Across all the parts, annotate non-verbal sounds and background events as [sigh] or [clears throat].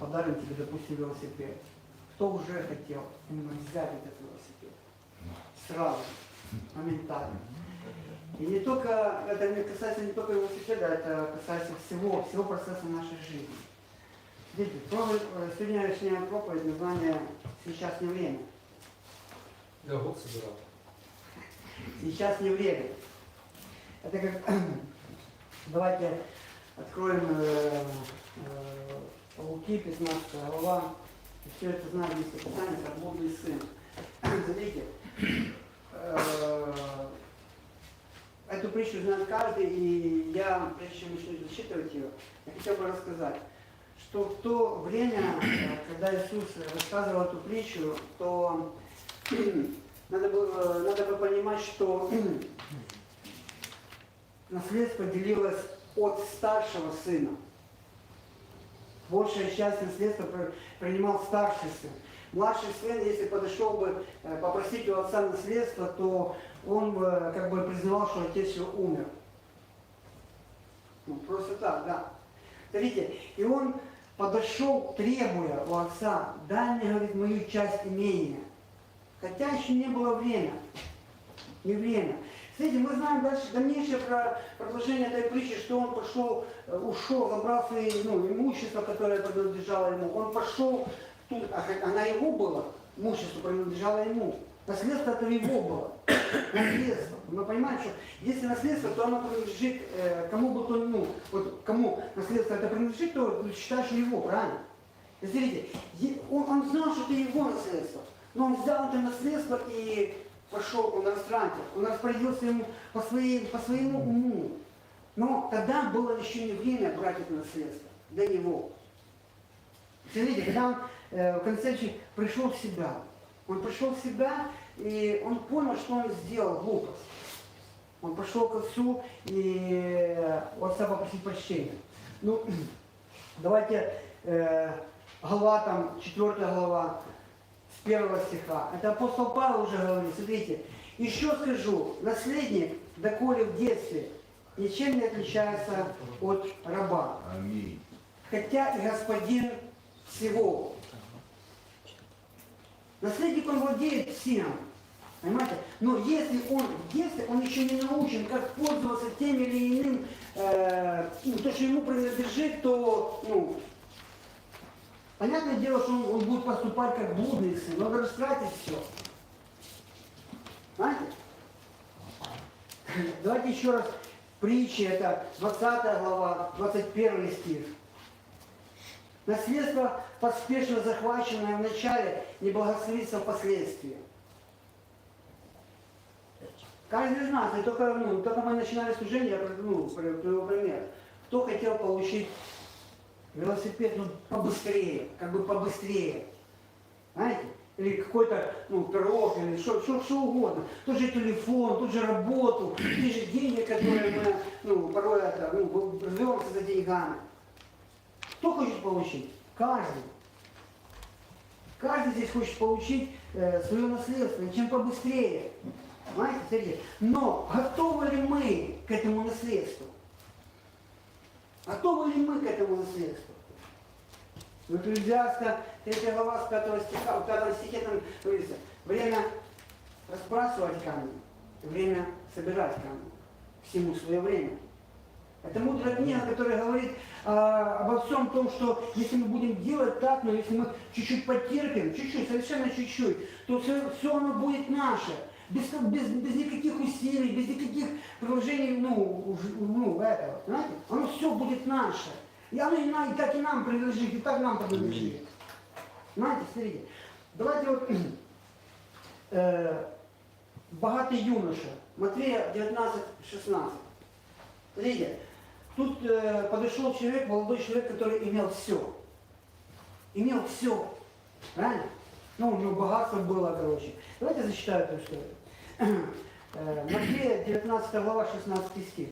подарим тебе, допустим, велосипед, кто уже хотел именно взять этот велосипед? Сразу, моментально. И не только, это не касается не только велосипеда, это касается всего, всего процесса нашей жизни. Дети, проповедь, э, сегодняшняя проповедь название «Сейчас не время». Я год собирал. Сейчас не время. Это как, [clears throat] давайте откроем э, э, Луки, 15 глава, все это знает местописание, как блудный сын. Смотрите, эту притчу знает каждый, и я, прежде чем начну зачитывать ее, я хотел бы рассказать, что в то время, э, когда Иисус рассказывал эту притчу, то [clears throat] надо было, надо было понимать, что [clears throat] наследство делилось от старшего сына. Большая часть наследства при- принимал старший сын. Младший сын, если подошел бы э, попросить у отца наследство, то он бы как бы признавал, что отец его умер. Ну, просто так, да. Смотрите, и он подошел, требуя у отца, дай мне, говорит, мою часть имения. Хотя еще не было время. Не время. Смотрите, мы знаем дальше, дальнейшее про продолжение этой притчи, что он пошел, э, ушел, забрал свои ну, имущество, которое принадлежало ему. Он пошел, тут, а она его была, имущество принадлежало ему. Наследство это его было. Наследство. Мы понимаем, что если наследство, то оно принадлежит э, кому бы то ну, вот кому наследство это принадлежит, то считаешь его, правильно? Смотрите, он, он знал, что это его наследство. Но он взял это наследство и пошел, он растратил, он распорядился ему по, своей, по своему уму. Но тогда было еще не время брать это наследство для него. Смотрите, когда он э, в конце концов пришел в себя, он пришел в себя, и он понял, что он сделал глупость. Он пошел к отцу и отца попросить прощения. Ну, [clears throat] давайте э, Галатам, 4 глава, первого стиха. Это апостол Павел уже говорит, смотрите. Еще скажу, наследник, доколе в детстве, ничем не отличается от раба. Аминь. Хотя и господин всего. Наследник, он владеет всем. Понимаете? Но если он в детстве, он еще не научен, как пользоваться тем или иным, э, ну, то, что ему принадлежит, то, ну, понятное дело, что он, будет поступать как блудный сын, он растратит все. Знаете? Давайте еще раз притчи, это 20 глава, 21 стих. Наследство, поспешно захваченное в начале, не благословится впоследствии. Каждый из нас, и только, ну, только мы начинали служение, я ну, при- привел пример. Кто хотел получить велосипед ну, побыстрее, как бы побыстрее. Знаете? Или какой-то ну, пирог, или что, что, что угодно. Тот же телефон, тот же работу, те же деньги, которые мы ну, порой это, ну, рвемся за деньгами. Кто хочет получить? Каждый. Каждый здесь хочет получить э, свое наследство, и чем побыстрее. Понимаете, смотрите. Но готовы ли мы к этому наследству? Готовы ли мы к этому наследству? В Экклезиаста 3 глава с 5 стиха, в 5 стихе там говорится, время разбрасывать камни, время собирать камни. Всему свое время. Это мудрая книга, которая говорит а, обо всем том, что если мы будем делать так, но если мы чуть-чуть потерпим, чуть-чуть, совершенно чуть-чуть, то все, все оно будет наше. Без, без, без никаких усилий, без никаких приложений, ну, ну, этого, знаете, оно все будет наше. И оно и, на- и так и нам принадлежит, и так нам принадлежит. Знаете, смотрите, давайте вот [clears throat] э, богатый юноша, Матвея 19, 16. Смотрите, тут э, подошел человек, молодой человек, который имел все. Имел все. Правильно? Ну, у него богатство было, короче. Давайте зачитаю эту историю. Э, Матфея 19 глава 16 стих.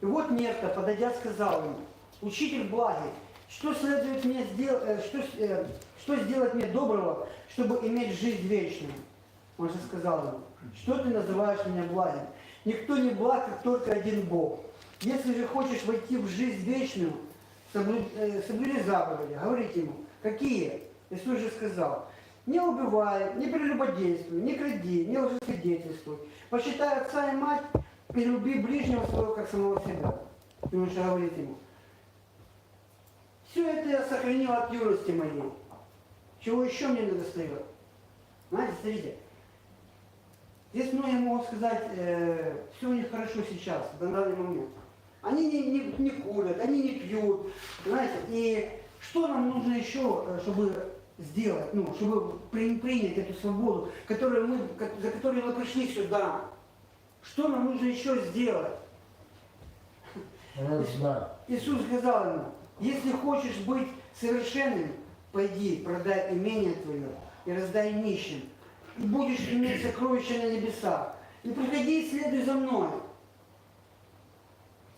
И вот некто, подойдя, сказал ему, учитель благий, что следует мне сделать, что, с- э, что сделать мне доброго, чтобы иметь жизнь вечную? Он же сказал ему, что ты называешь меня благим? Никто не благ, как только один Бог. Если же хочешь войти в жизнь вечную, соблюд- э, соблюди заповеди. Говорите ему, какие? Иисус же сказал, не убивай, не прелюбодействуй, не кради, не лжесвидетельствуй. Посчитай отца и мать и люби ближнего своего, как самого себя. И он же говорит ему, все это я сохранил от юности моей. Чего еще мне не достает? Знаете, смотрите, здесь многие могут сказать, все у них хорошо сейчас, в данный момент. Они не, не, не курят, они не пьют, знаете, и что нам нужно еще, э, чтобы сделать, ну, чтобы при- принять эту свободу, которую мы, за которой мы пришли сюда? Что нам нужно еще сделать? Иисус сказал ему, если хочешь быть совершенным, пойди, продай имение твое и раздай нищим, и будешь иметь сокровища на небесах. И приходи и следуй за мной.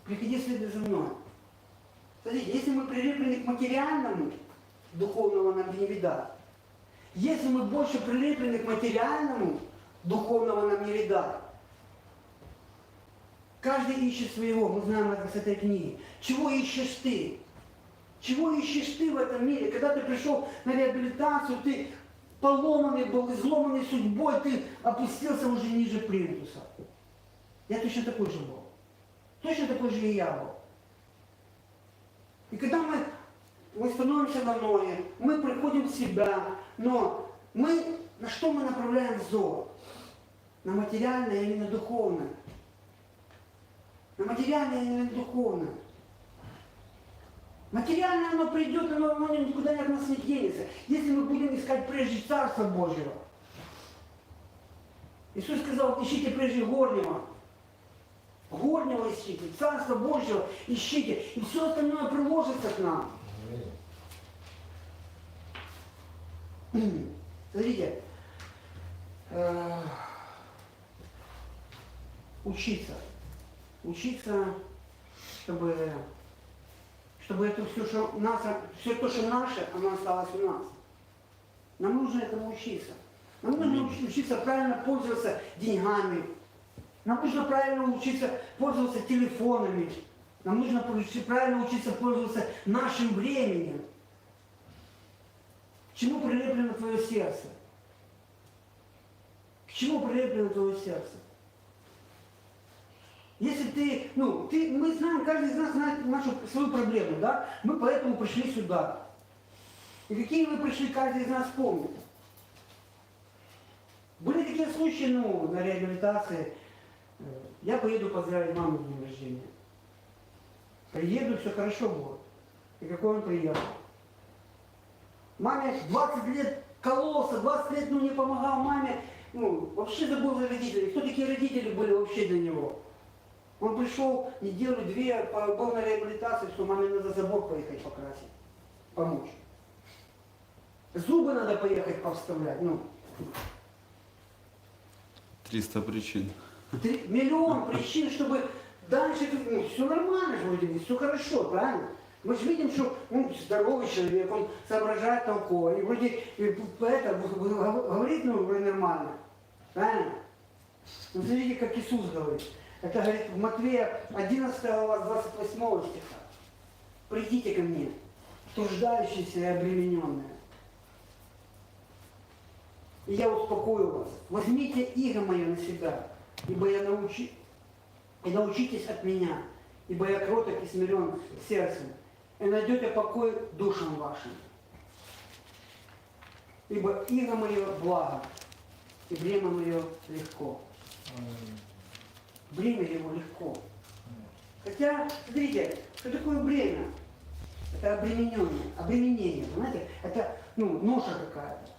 Приходи, следуй за мной. Смотрите, если мы прилеплены к материальному, духовного нам не видать. Если мы больше прилеплены к материальному, духовного нам не видать. Каждый ищет своего, мы знаем это с этой книги. Чего ищешь ты? Чего ищешь ты в этом мире? Когда ты пришел на реабилитацию, ты поломанный был, изломанный судьбой, ты опустился уже ниже плинтуса. Я точно такой же был. Точно такой же и я был. И когда мы, мы становимся на ноги, мы приходим в себя, но мы, на что мы направляем взор? На материальное или на духовное? На материальное или на духовное? Материальное оно придет, оно, оно никуда от нас не денется. Если мы будем искать прежде Царства Божьего. Иисус сказал, ищите прежде горнего. Горнего ищите, Царство Божьего ищите, и все остальное приложится к нам. Смотрите, э, учиться. Учиться, чтобы, чтобы это все, что нас, все то, что наше, оно осталось у нас. Нам нужно этому учиться. Нам нужно уч- учиться правильно пользоваться деньгами. Нам нужно правильно учиться пользоваться телефонами. Нам нужно правильно учиться пользоваться нашим временем. Чему прилеплено твое сердце? К чему прилеплено твое сердце? Если ты, ну, ты, мы знаем, каждый из нас знает нашу свою проблему, да? Мы поэтому пришли сюда. И какие вы пришли, каждый из нас помнит. Были такие случаи, ну, на реабилитации. Э, Я поеду поздравить маму с днем рождения. Приеду, все хорошо будет. И какой он приехал? Маме 20 лет кололся, 20 лет ну, не помогал маме, ну, вообще забыл за родителей. Кто такие родители были вообще для него? Он пришел неделю-две, по- был на реабилитации, что маме надо забор поехать покрасить, помочь. Зубы надо поехать повставлять, ну, 300 причин. Три- миллион причин, чтобы дальше, ну, все нормально же вроде бы, все хорошо, правильно? Мы же видим, что он здоровый человек, он соображает толково, и вроде это, говорит, ну, вроде нормально, правильно? Ну, смотрите, как Иисус говорит. Это говорит в Матвея 11 глава 28 стиха. Придите ко мне, труждающиеся и обремененные. И я успокою вас. Возьмите иго мое на себя, ибо я научи... И научитесь от меня, ибо я кроток и смирен сердцем, и найдете покой душам вашим. Ибо иго мое благо, и бремя мое легко. Бремя его легко. Хотя, смотрите, что такое бремя? Это обремененное, обременение, понимаете? Это, ну, ноша какая-то.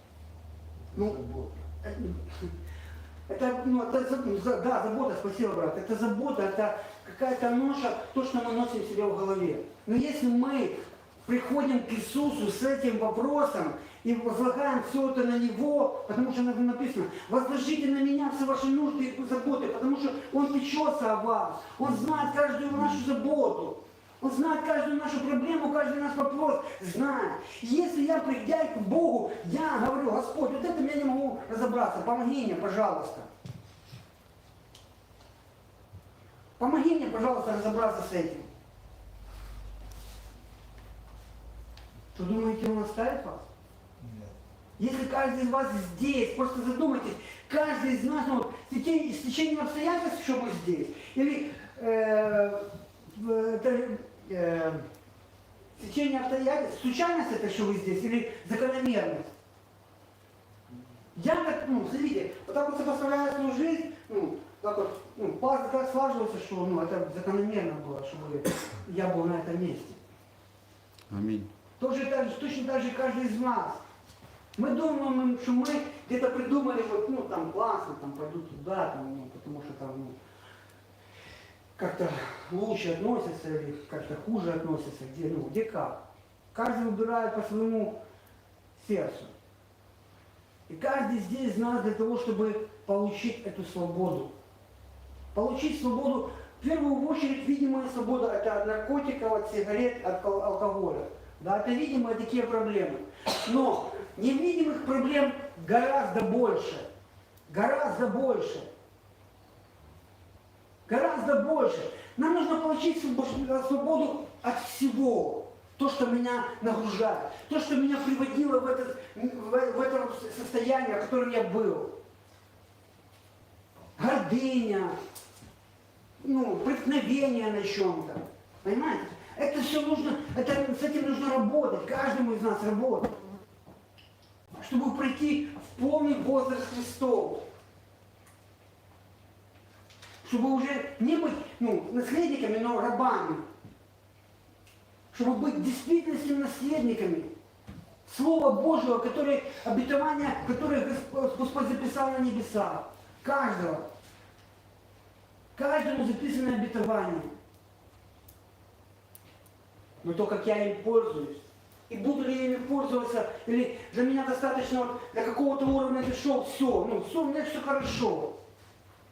Ну, [laughs] это, ну, это, ну, за- да, забота, спасибо, брат. Это забота, это какая-то ноша, то, что мы носим себе в голове. Но если мы приходим к Иисусу с этим вопросом и возлагаем все это на Него, потому что написано, возложите на меня все ваши нужды и заботы, потому что Он печется о вас, Он знает каждую нашу заботу. Он знает каждую нашу проблему, каждый наш вопрос, знает. Если я, придя к Богу, я говорю, Господь, вот это я не могу разобраться, помоги мне, пожалуйста. Помоги мне, пожалуйста, разобраться с этим. Что думаете, он оставит вас? Если каждый из вас здесь, просто задумайтесь, каждый из нас, ну, с течением обстоятельств, что мы здесь, или э, э, в течение обстоятельств, случайность это, что вы здесь, или закономерность? Я так, ну, смотрите, вот так вот сопоставляя свою жизнь, ну, так вот, ну, пазл так складывался, что, ну, это закономерно было, чтобы я был на этом месте. Аминь. Тоже так, точно так же каждый из нас. Мы думаем, что мы где-то придумали, вот, ну, там, классно, там, пойду туда, там, ну, потому что там, ну, как-то лучше относятся или как-то хуже относятся, где, ну, где как. Каждый выбирает по своему сердцу. И каждый здесь нас для того, чтобы получить эту свободу. Получить свободу, в первую очередь, видимая свобода, это от наркотиков, от сигарет, от ал- алкоголя. Да, это видимые такие проблемы. Но невидимых проблем гораздо больше. Гораздо больше. Гораздо больше. Нам нужно получить свобо- свободу от всего. То, что меня нагружает. То, что меня приводило в, этот, в, в это состояние, в котором я был. Гордыня, ну, преткновение на чем-то. Понимаете? Это все нужно, это, с этим нужно работать, каждому из нас работать. Чтобы пройти в полный возраст Христов. Чтобы уже не быть ну, наследниками, но рабами. Чтобы быть действительно наследниками. Слова Божьего, которое, обетование, которое Господь, записал на небесах. Каждого. Каждому записано обетование. Но то, как я им пользуюсь. И буду ли я ими пользоваться, или для меня достаточно вот до какого-то уровня дошел, все, ну все, у меня все хорошо.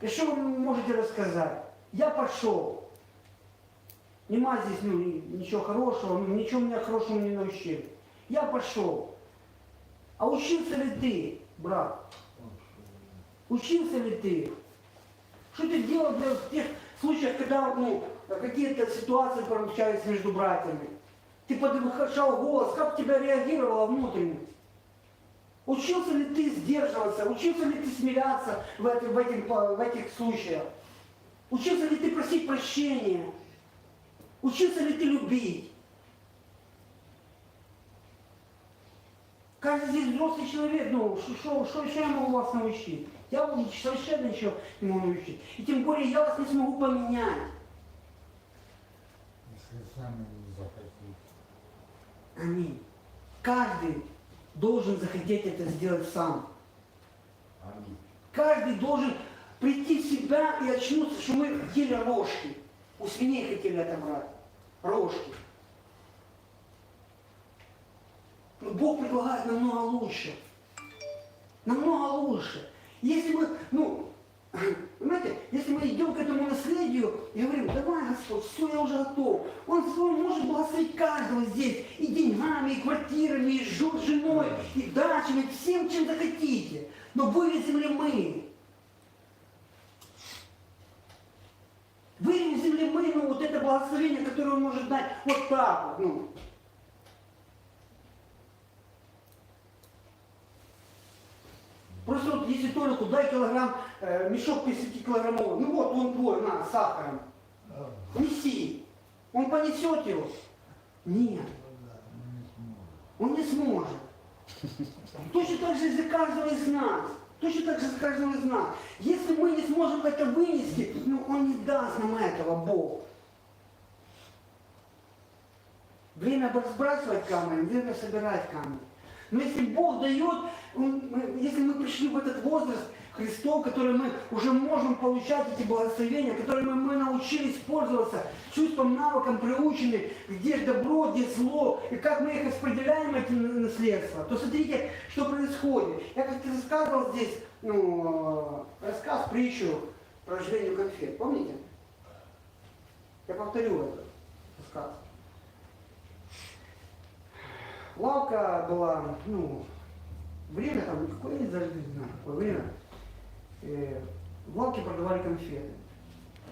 И что вы можете рассказать? Я пошел. Нема здесь ну, ни- ничего хорошего, ну, ничего меня хорошего не научил. Я пошел. А учился ли ты, брат? Учился ли ты? Что ты делал для тех случаях, когда ну, какие-то ситуации получались между братьями? Ты подвышал голос, как тебя реагировала внутренне? Учился ли ты сдерживаться? Учился ли ты смиряться в, эти- в этих, в этих случаях? Учился ли ты просить прощения? Учился ли ты любить? Каждый здесь взрослый человек, ну, что еще я могу вас научить? Я вам совершенно ничего не могу научить. И тем более я вас не смогу поменять. Если сами не захотите. Аминь. Каждый должен захотеть это сделать сам. Аминь. Каждый должен прийти в себя и очнуться, что мы ели рожки. У свиней хотели отобрать. Рожки. Но Бог предлагает намного лучше. Намного лучше. Если мы, ну, [clears throat] понимаете, если мы идем к этому наследию и говорим, давай, Господь, все, я уже готов. Он может благословить каждого здесь и деньгами, и квартирами, и жен- женой, и дачами, всем, чем захотите. Но вывезем ли мы? Вывезем ли мы, ну, вот это благословение, которое он может дать вот так вот, ну. Просто вот если Толику дай килограмм, э, мешок 50 килограммовый, ну вот он твой, на, с сахаром, неси. Он понесет его? Нет, он не сможет. [laughs] Точно так же и за каждого из нас. Точно так же за каждого из нас. Если мы не сможем это вынести, ну он не даст нам этого, Бог. Время сбрасывать камни, время собирать камни. Но если Бог дает, мы- если мы пришли в этот возраст, Христов, которые мы уже можем получать эти благословения, которыми мы научились пользоваться чувством, навыком, приучены, где добро, где зло, и как мы их распределяем, эти на- наследства, то смотрите, что происходит. Я как-то рассказывал здесь, ну, рассказ, притчу про рождение конфет, помните? Я повторю этот рассказ. Лавка была, ну, время там, какое не знаю, не знаю, какое время. Э, в лавке продавали конфеты.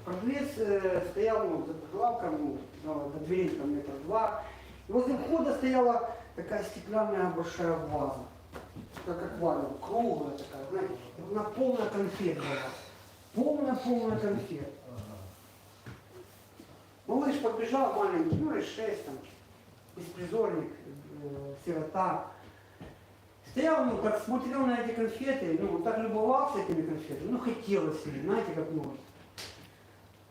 Продавец э, стоял, ну, за прилавком, ну, до дверей там метр два. И возле входа стояла такая стеклянная большая ваза. Как аквариум, круглая такая, знаете, она полная конфет была. Полная-полная конфет. Малыш подбежал маленький, ну лет шесть там, беспризорник, сирота. Стоял, ну, так смотрел на эти конфеты, ну, так любовался этими конфетами, ну, хотелось им, знаете, как может.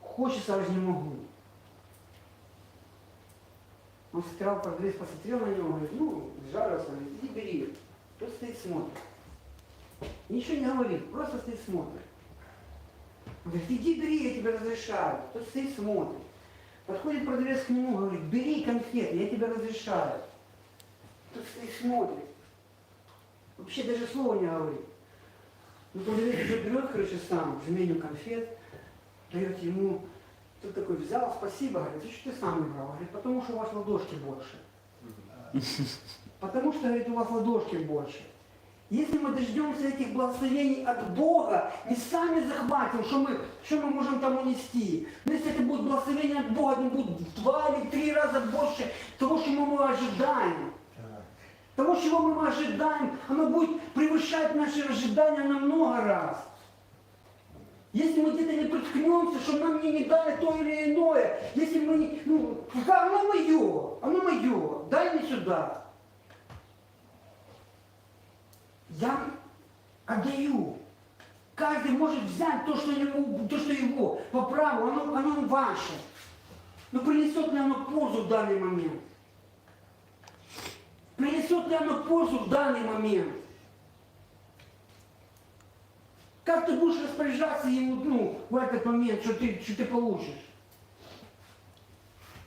Хочется, аж не могу. Он стоял, продавец посмотрел на него, говорит, ну, жарился, говорит, иди бери. Тот стоит, смотрит. Ничего не говорит, просто стоит, смотрит. Он говорит, иди бери, я тебе разрешаю. Тот стоит, смотрит. Подходит продавец к нему, говорит, бери конфеты, я тебе разрешаю. Тот стоит, смотрит. Вообще даже слова не говорит. Ну, продавец уже берет, короче, сам жменю конфет, дает ему. Тот такой взял, спасибо, говорит, ты что ты сам не брал? Говорит, потому что у вас ладошки больше. [laughs] Потому что, говорит, у вас ладошки больше. Если мы дождемся этих благословений от Бога, не сами захватим, что мы, что мы можем там унести. Но если это будет благословение от Бога, оно будет в два или три раза больше того, чего мы ожидаем. Того, чего мы ожидаем, оно будет превышать наши ожидания на много раз. Если мы где-то не приткнемся, что нам не, не дали то или иное, если мы не, ну, ага, оно мое, оно мое, дай мне сюда. Я отдаю. Каждый может взять то, что ему, то, что его, по праву, оно, оно ваше. Но принесет ли оно пользу в данный момент? Принесет ли оно пользу в данный момент? Как ты будешь распоряжаться ему ну, в этот момент, что ты, что ты получишь?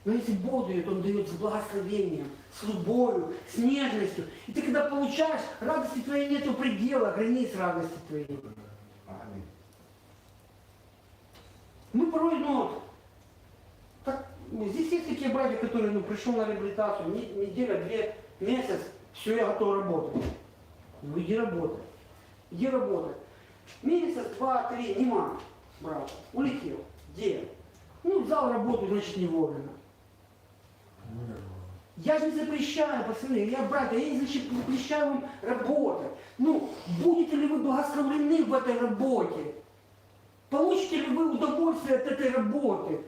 Но если Бог дает, Он дает с благословением, с любовью, с нежностью. И ты когда получаешь, радости твоей нету предела, границ радости твоей. Мы порой, ну, так, ну, здесь есть такие братья, которые, ну, пришел на реабилитацию, не- неделя, две, месяц, все, я готов работать. Ну, иди работай. Иди работай. Месяц, два, три, нема, брат, улетел. Где? Ну, взял работу, значит, не вовремя. Я же не запрещаю, пацаны, я, братья, я не запрещаю вам работать. Ну, будете ли вы благословлены в этой работе? Получите ли вы удовольствие от этой работы?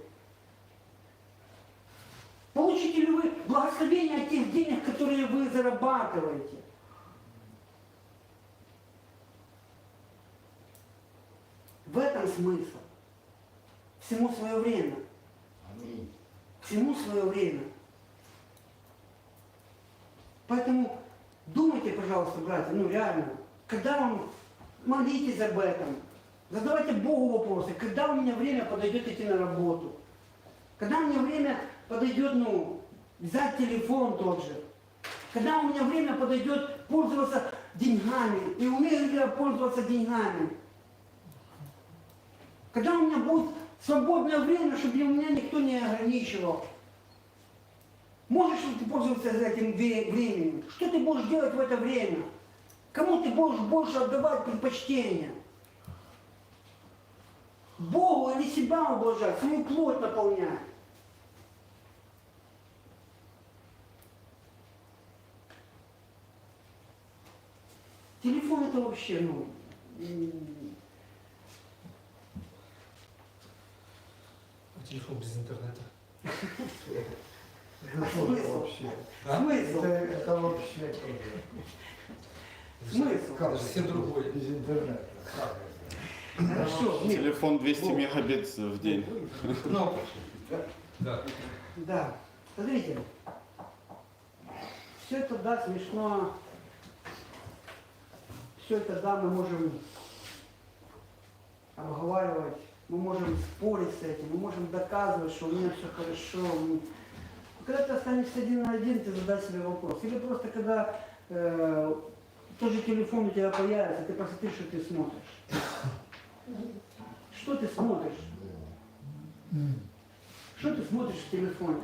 Получите ли вы благословение от тех денег, которые вы зарабатываете? В этом смысл. Всему свое время. Аминь. Всему свое время. Поэтому думайте, пожалуйста, братья, ну реально, когда вам молитесь об этом, задавайте Богу вопросы, когда у меня время подойдет идти на работу, когда у меня время подойдет, ну, взять телефон тот же, когда у меня время подойдет пользоваться деньгами, и умею я пользоваться деньгами, когда у меня будет свободное время, чтобы меня никто не ограничивал. Можешь ли ты пользоваться этим временем? Что ты будешь делать в это время? Кому ты будешь больше отдавать предпочтение? Богу или себя ублажать, свою плоть наполнять? Телефон это вообще, ну, А телефон без интернета. А смысл? вообще. А? смысл? Это, это вообще тоже. Смысл? Как Это совсем это другое. Без интернета. Как это? Хорошо, нет. Телефон 200 мегабит в день. Кнопочки. да? Да. Да. Смотрите. Все это, да, смешно. Все это, да, мы можем обговаривать, мы можем спорить с этим, мы можем доказывать, что у меня все хорошо. Когда ты останешься один на один, ты задай себе вопрос. Или просто когда э, тоже телефон у тебя появится, ты посмотри, что ты смотришь. Что ты смотришь? Что ты смотришь в телефоне?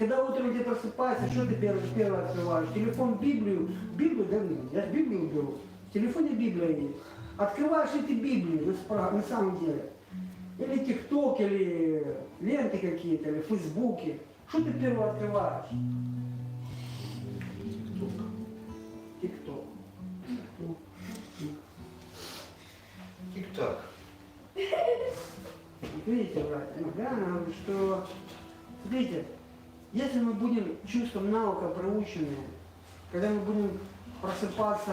Когда утром ты просыпаешься, что ты первое, первое открываешь? Телефон, Библию. Библию, да, ну, я Библию беру. В телефоне Библия есть. Открываешь эти Библии на, спра- на самом деле. Или ТикТок, или ленты какие-то, или Фейсбуки. Что ты первое открываешь? ТикТок. Тик-так. Вот Видите, братья, реально говорю, что, смотрите, если мы будем чувством наука проученные, когда мы будем просыпаться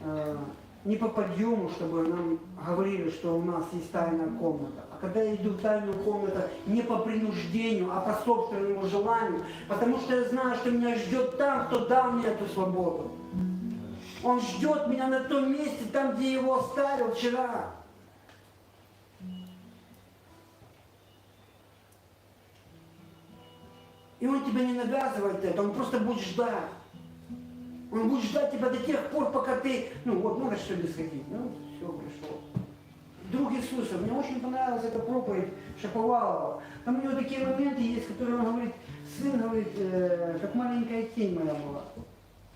э, не по подъему, чтобы нам говорили, что у нас есть тайная комната, а когда я иду в тайную комнату не по принуждению, а по собственному желанию, потому что я знаю, что меня ждет там, кто дал мне эту свободу. Он ждет меня на том месте, там, где его оставил вчера. И он тебя не навязывает это, он просто будет ждать. Он будет ждать тебя до тех пор, пока ты, ну вот надо сегодня сходить, ну все, пришло. Друг Иисуса, мне очень понравилась эта проповедь Шаповалова. Там у него такие моменты есть, которые он говорит, сын говорит, э, как маленькая тень моя была.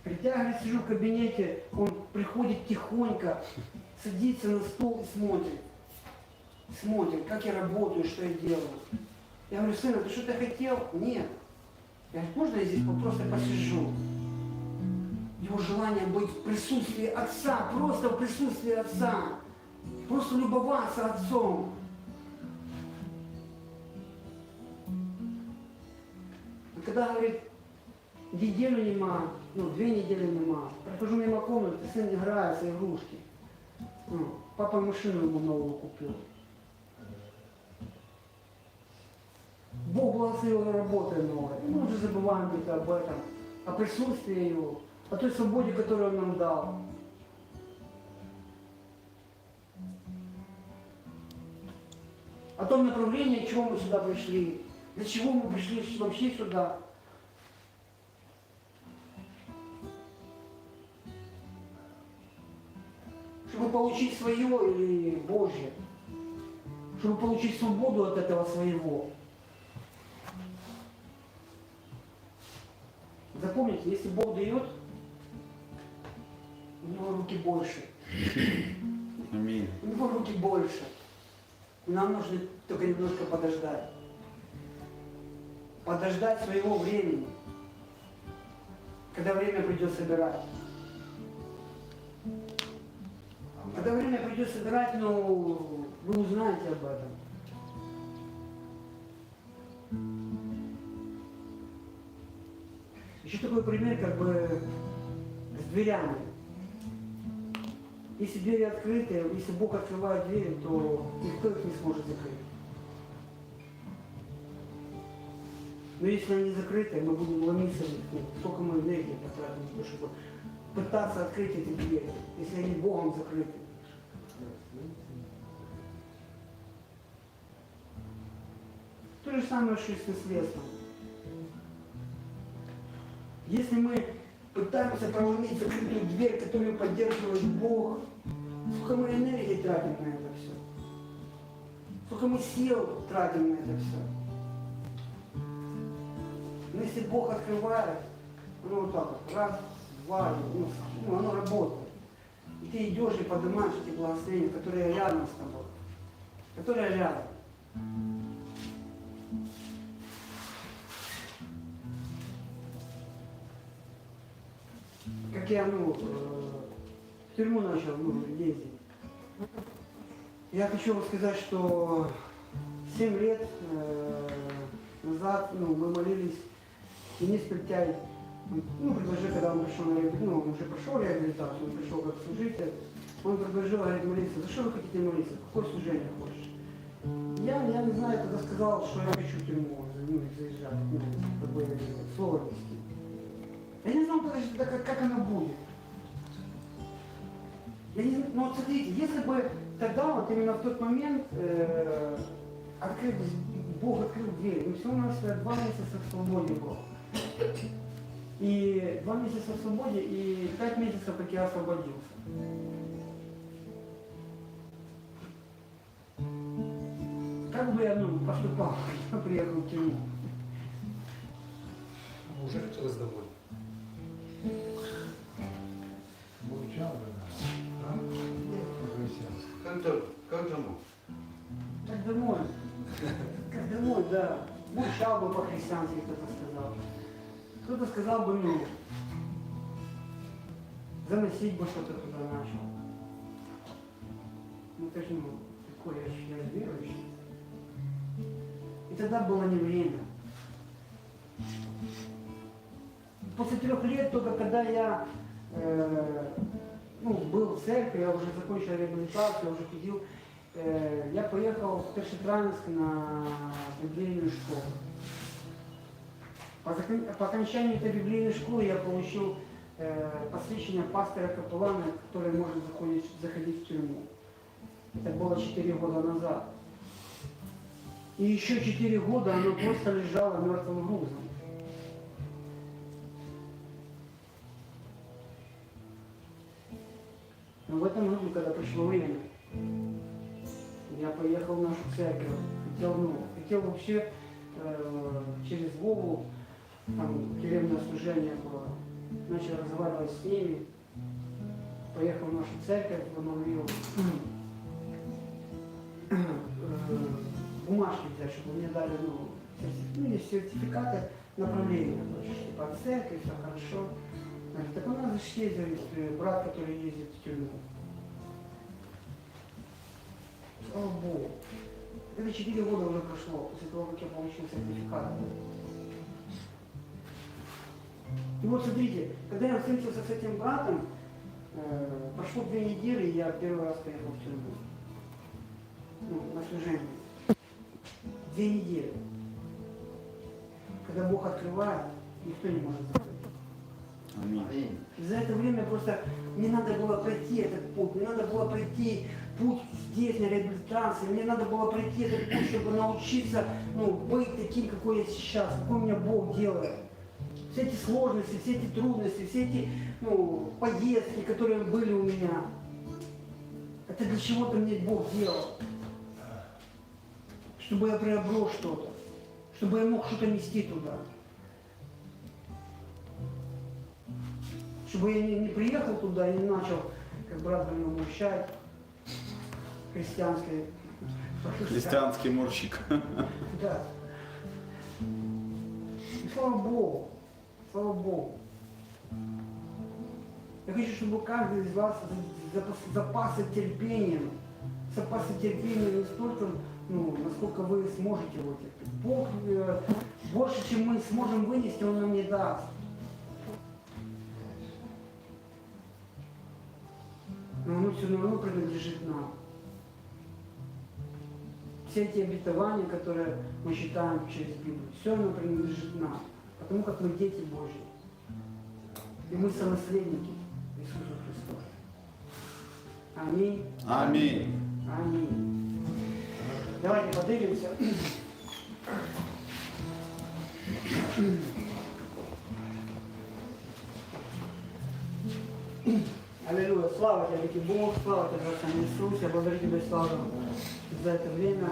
Говорит, я говорит, сижу в кабинете, он приходит тихонько, садится на стол и смотрит. Смотрит, как я работаю, что я делаю. Я говорю, сын, а ты что-то хотел? Нет. Я можно я здесь просто посижу? Его желание быть в присутствии отца, просто в присутствии отца. Просто любоваться отцом. А когда, говорит, неделю нема, ну, две недели нема, прохожу мимо комнаты, сын играет с игрушки. Ну, папа машину ему новую купил. Бог благословил его работой новой. И мы уже забываем где-то об этом, о присутствии Его, о той свободе, которую Он нам дал. О том направлении, чего мы сюда пришли, для чего мы пришли вообще сюда. Чтобы получить свое или Божье. Чтобы получить свободу от этого своего. Запомните, если Бог дает, у него руки больше. Аминь. У него руки больше. Нам нужно только немножко подождать. Подождать своего времени. Когда время придет собирать. Когда время придет собирать, ну, вы узнаете об этом. Еще такой пример, как бы, с дверями. Если двери открыты, если Бог открывает двери, то никто их не сможет закрыть. Но если они закрыты, мы будем ломиться. Ну, сколько мы энергии потратим, чтобы пытаться открыть эти двери, если они Богом закрыты. То же самое, что и с наследством. Если мы пытаемся проломить закрытую дверь, которую поддерживает Бог, сколько мы энергии тратим на это все? Сколько мы сил тратим на это все? Но если Бог открывает, оно вот так вот, раз, два, ну, ну, оно работает. И ты идешь и поднимаешь эти благословения, которые рядом с тобой, которые рядом. Я, ну, э, в тюрьму начал ну, ездить. Я хочу вам сказать, что 7 лет э, назад ну, мы молились, Денис Пельтяй, ну, предложил, когда он пришел на реабилитацию, ну, он уже прошел реабилитацию, он пришел как служитель, он предложил, говорит, молиться, за что вы хотите молиться, какое служение хочешь? Я, я не знаю, когда сказал, что я хочу в тюрьму ну, заезжать, ну, бы слово нести. Я не знал даже, как, как оно будет. Я не, ну вот смотрите, если бы тогда вот именно в тот момент э, Бог открыл дверь. Мы все у нас два месяца в свободе был. И два месяца в свободе, и пять месяцев, как я освободился. Как бы я ну, поступал, когда [laughs] приехал в тюрьму? Ну, Уже хотелось домой. Бы по-христиански, кто-то сказал. Кто-то сказал бы, ну, заносить бы что-то туда начал. Ну, это ж, ну, такое, я, ж- верующий. И тогда было не время. После трех лет, только когда я э, ну, был в церкви, я уже закончил реабилитацию, я уже ходил, э, я поехал в Першетранск на библейную школу. По, закон- по окончании этой библейной школы я получил э, посвящение пастора капеллана, который может заходить, заходить в тюрьму. Это было 4 года назад. И еще 4 года оно просто лежало мертвым грузом. Но в этом году, когда пришло время, я поехал в нашу церковь, хотел, ну, хотел вообще э, через Вову, там тюремное служение было, начал разговаривать с ними, поехал в нашу церковь, обновил э, бумажки взять, чтобы мне дали, ну, ну, есть сертификаты направления, то есть, типа, от церкви, все хорошо. Так у нас же ездит брат, который ездит в тюрьму. Слава Богу. Это 4 года уже прошло, после того, как я получил сертификат. И вот смотрите, когда я встретился с этим братом, э, прошло две недели, и я первый раз поехал в тюрьму. Ну, на служение. Две недели. Когда Бог открывает, никто не может закрыть. Аминь. За это время просто мне надо было пройти этот путь, мне надо было пройти путь здесь, на реабилитации, мне надо было пройти этот путь, чтобы научиться ну, быть таким, какой я сейчас, какой меня Бог делает. Все эти сложности, все эти трудности, все эти ну, поездки, которые были у меня, это для чего-то мне Бог делал. Чтобы я приобрел что-то, чтобы я мог что-то нести туда. Чтобы я не, не приехал туда и не начал, как брат говорил, обучать христианской. Христианский мурщик. Да. И слава Богу, слава Богу. Я хочу, чтобы каждый из вас запас- запасы терпением, запасы терпения не столько, ну, насколько вы сможете его терпеть. Бог э, больше, чем мы сможем вынести, Он нам не даст. но оно все равно принадлежит нам. Все эти обетования, которые мы читаем через Библию, все оно принадлежит нам, потому как мы дети Божьи. И мы сонаследники Иисуса Христа. Аминь. Аминь. Аминь. Давайте поднимемся. Аллилуйя. Слава тебе, великий Бог, слава тебе, Господь Иисус. Я благодарю тебя, слава за это время.